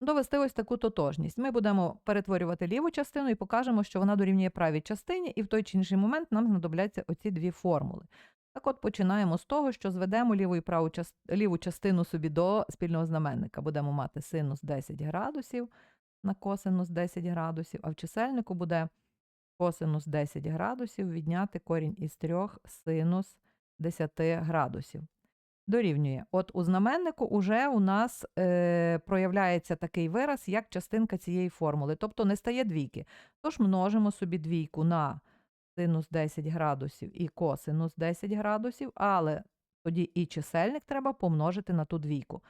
довести ось таку тотожність. Ми будемо перетворювати ліву частину і покажемо, що вона дорівнює правій частині, і в той чи інший момент нам знадобляться оці дві формули. Так от починаємо з того, що зведемо ліву і праву ліву частину собі до спільного знаменника. Будемо мати синус 10 градусів на косинус 10 градусів, а в чисельнику буде косинус 10 градусів відняти корінь із 3 синус 10 градусів. Дорівнює. От у знаменнику уже у нас е, проявляється такий вираз, як частинка цієї формули, тобто не стає двійки. Тож множимо собі двійку на синус 10 градусів і косинус 10 градусів, але тоді і чисельник треба помножити на ту двійку.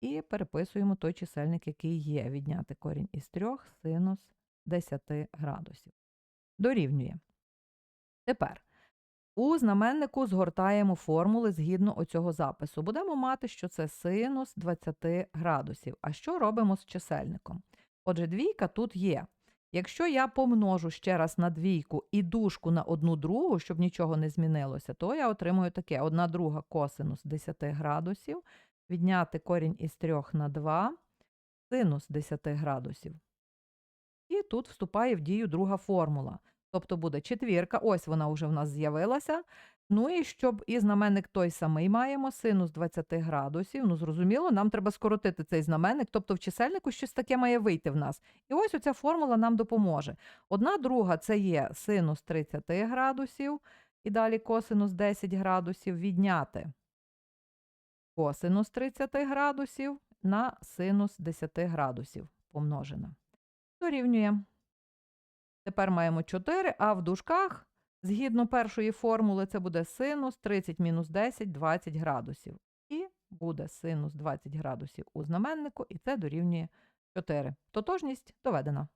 І переписуємо той чисельник, який є. Відняти корінь із 3 синус 10 градусів. Дорівнює. Тепер у знаменнику згортаємо формули згідно оцього запису. Будемо мати, що це синус 20 градусів. А що робимо з чисельником? Отже, двійка тут є. Якщо я помножу ще раз на двійку і дужку на одну другу, щоб нічого не змінилося, то я отримую таке: одна друга косинус 10 градусів, відняти корінь із 3 на 2, синус 10 градусів. І тут вступає в дію друга формула. Тобто буде четвірка, ось вона вже в нас з'явилася. Ну і щоб і знаменник той самий маємо, синус 20 градусів. Ну, зрозуміло, нам треба скоротити цей знаменник, тобто в чисельнику щось таке має вийти в нас. І ось оця формула нам допоможе. Одна друга це є синус 30 градусів, і далі косинус 10 градусів відняти косинус 30 градусів на синус 10 градусів помножена. Дорівнює. Тепер маємо 4, а в дужках, згідно першої формули, це буде синус 30 мінус 10 20 градусів. І буде синус 20 градусів у знаменнику, і це дорівнює 4. Тотожність доведена.